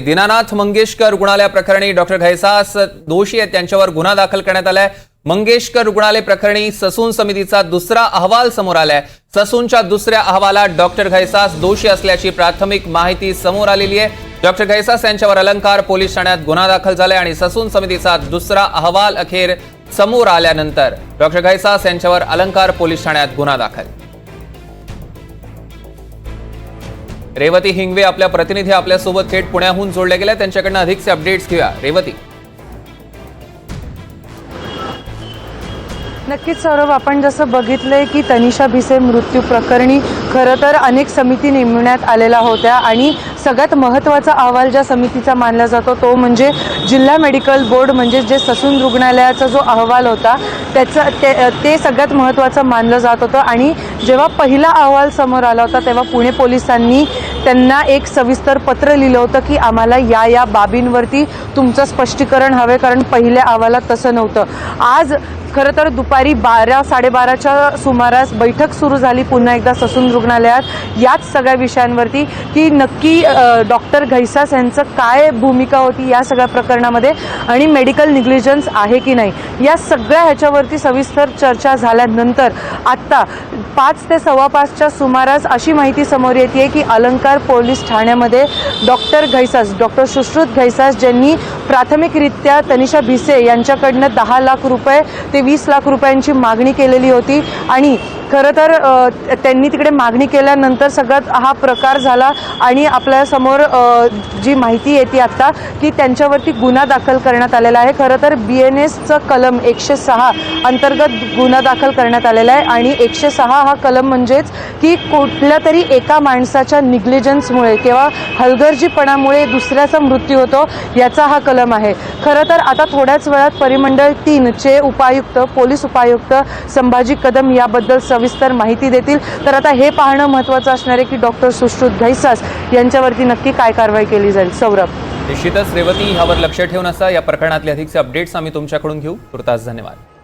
दीनानाथ मंगेशकर रुग्णालय प्रकरणी डॉक्टर घैसास दोषी आहेत त्यांच्यावर गुन्हा दाखल करण्यात आलाय. मंगेशकर रुग्णालय प्रकरणी ससून समितीचा दुसरा अहवाल समोर आलाय. ससूनच्या दुसऱ्या अहवालात डॉक्टर घैसास दोषी असल्याची प्राथमिक माहिती समोर आलेली आहे. डॉक्टर घैसास यांच्यावर अलंकार पोलीस ठाण्यात गुन्हा दाखल झालाय आणि ससून समितीचा दुसरा अहवाल अखेर समोर आल्यानंतर डॉक्टर घैसास यांच्यावर अलंकार पोलीस ठाण्यात गुन्हा दाखल. रेवती हिंगवे आपल्या प्रतिनिधी आपल्यासोबत थेट पुण्याहून जोडल्या गेल्या. त्यांच्याकडनं अधिकचे अपडेट्स घेऊया. रेवती. नक्कीच सौरभ आपण जसं बघितलंय की तनिषा भिसे मृत्यू प्रकरणी खरं तर अनेक समिती नेमण्यात आलेल्या होत्या आणि सगळ्यात महत्त्वाचा अहवाल ज्या समितीचा मानला जातो तो म्हणजे जिल्हा मेडिकल बोर्ड म्हणजे जे ससून रुग्णालयाचा जो अहवाल होता त्याचं ते ते सगळ्यात महत्त्वाचं मानलं जात होतं. आणि जेव्हा पहिला अहवाल समोर आला होता तेव्हा पुणे पोलिसांनी त्यांना एक सविस्तर पत्र लिहिलं होतं की आम्हाला या या बाबींवरती तुमचं स्पष्टीकरण हवे कारण पहिल्या अहवालात तसं नव्हतं. आज खरं तर दुपारी बारा साडेबाराच्या सुमारास बैठक सुरू झाली. पुन्हा एकदा ससून रुग्णालयात. याच सगळ्या विषयांवरती की नक्की डॉक्टर घैसास यांचं काय भूमिका होती या सगळ्या प्रकरणामध्ये आणि मेडिकल निग्लिजन्स आहे की नाही या सगळ्या ह्याच्यावरती सविस्तर चर्चा झाल्यानंतर आत्ता पाच ते सव्वा पाचच्या सुमारास अशी माहिती समोर येते की अलंकार पोलीस ठाण्यामध्ये डॉक्टर घैसास डॉक्टर सुश्रुत घैसास ज्यांनी प्राथमिकरित्या तनिषा भिसे यांच्याकडनं दहा लाख रुपये ते वीस लाख रुपयांची मागणी केलेली होती आणि खरं तर त्यांनी तिकडे मागणी केल्यानंतर सगळ्यात हा प्रकार झाला आणि आपल्यासमोर जी माहिती येते आत्ता की त्यांच्यावरती गुन्हा दाखल करण्यात आलेला आहे. खरं तर बी एन एसचं कलम एकशे सहा अंतर्गत गुन्हा दाखल करण्यात आलेला आहे आणि एकशे सहा हा कलम म्हणजेच की कुठल्या तरी एका माणसाच्या निग्लिजन्समुळे किंवा हलगर्जीपणामुळे दुसऱ्याचा मृत्यू होतो याचा हा कलम आहे. खरं तर आता थोड्याच वेळात परिमंडळ तीनचे उपायुक्त पोलीस उपायुक्त संभाजी कदम याबद्दल सविस्तर माहिती देतील. तर आता हे पाहणं महत्त्वाचं असणार आहे की डॉक्टर सुश्रुत घैसास यांच्यावरती नक्की काय कारवाई केली जाईल. सौरभ. निश्चितच रेवती ह्यावर लक्ष ठेवून असा या प्रकरणातले अधिकचे अपडेट्स आम्ही तुमच्याकडून घेऊ. तुर्तास धन्यवाद.